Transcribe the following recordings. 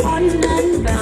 on and back.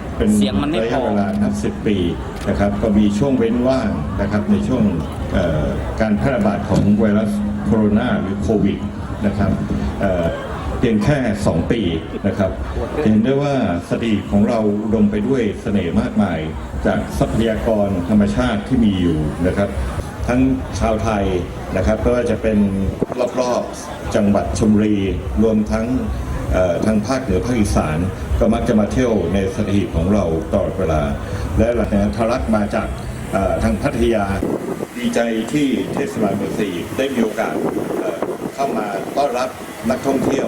เป็นเสียงมันไม่ระพยะอ เวลานับสิบปีนะครับ ก็มีช่วงเว้นว่างนะครับในช่วงเอ่อการแพร่ระบาดของไวรัสโคโรนาหรือโควิดนะครับเอ่อเพียงแค่ 2 ปีนะครับจะเห็นได้ว่าสตรีของเราอุดมไปด้วยเสน่ห์มากมาย จากทรัพยากรธรรมชาติที่มีอยู่นะครับ ทั้งชาวไทยนะครับก็ว่าจะเป็นรอบๆจังหวัดชลบุรีรวมทั้งเอ่อ ทางภาคเหนือภาคอีสานก็มักจะมาเที่ยวในสถิตของเราตลอดเวลา และหลังจากนั้นทะลักมาจากทางพัทยาดีใจที่เทศบาลเมืองสีได้มีโอกาสเข้ามาต้อนรับนักท่องเที่ยว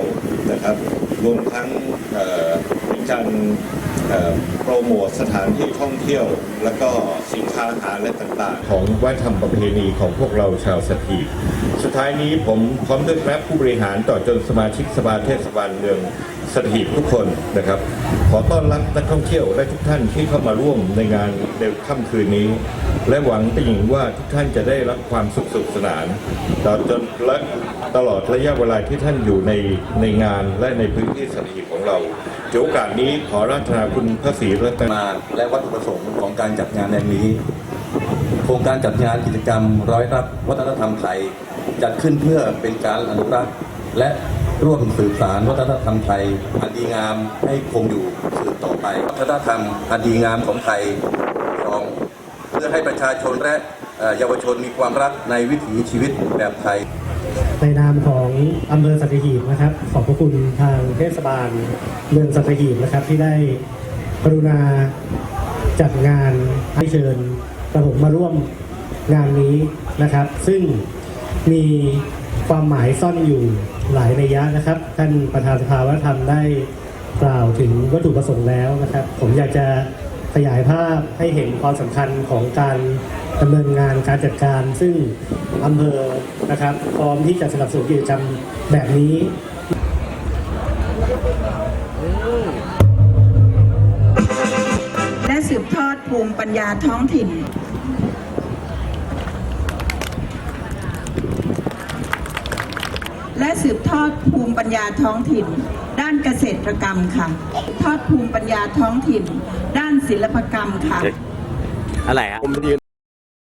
นะครับ รวมทั้งเป็นการ โปรโมทสถานที่ท่องเที่ยว แล้วก็สินค้าอาหารและต่างๆ ของวัฒนธรรมประเพณีของพวกเราชาวสถีสุดท้ายนี้ผมพร้อมด้วยคณะผู้บริหารต่อจนสมาชิกสภาเทศบาลเมืองสถีทุกคนนะครับ ขอต้อนรับนักท่องเที่ยวและทุกท่านที่เข้ามาร่วมในงานในค่ำคืนนี้ และหวังเป็นอย่างยิ่งว่าทุกท่านจะได้รับความสุขสนุกสนานตลอดจนและตลอดระยะเวลาที่ท่านอยู่ในในงานและในพื้นที่สถีของเราถือโอกาสนี้ขอราชนาคุณพระศรีรัตนาและวัตถุประสงค์ของการจัดงานในนี้ โครงการจัดงานกิจกรรมร้อยรักวัฒนธรรมไทย จัดขึ้นเพื่อเป็นการอนุรักษ์และร่วมสืบสารวัฒนธรรมไทยอันดีงามให้คงอยู่สืบต่อไป วัฒนธรรมอันดีงามของไทยสองเพื่อให้ประชาชนและเอ่อเยาวชนมีความรักในวิถีชีวิตแบบไทย ในนามของอำเภอสัตหีบนะครับ ขอบพระคุณทางเทศบาลเมืองสัตหีบนะครับที่ได้ กรุณาจัดงานให้เชิญกระผมมาร่วมงานนี้นะครับ ซึ่งมีความหมายซ่อนอยู่หลายนัยยะนะครับ ท่านประธานสภาวัฒนธรรมได้กล่าวถึงวัตถุประสงค์แล้วนะครับ ผมอยากจะขยายภาพให้เห็นความสำคัญของการดำเนินงานการจัดการ ซึ่งอำเภอนะครับพร้อมที่จะสนับสนุนกิจกรรมแบบนี้ บทอดภูมิปัญญาท้องถิ่น และสืบทอดภูมิปัญญาท้องถิ่น ด้านเกษตรกรรมค่ะสืบทอดภูมิปัญญาท้องถิ่น ด้านศิลปกรรมค่ะ อะไรอะผมยืน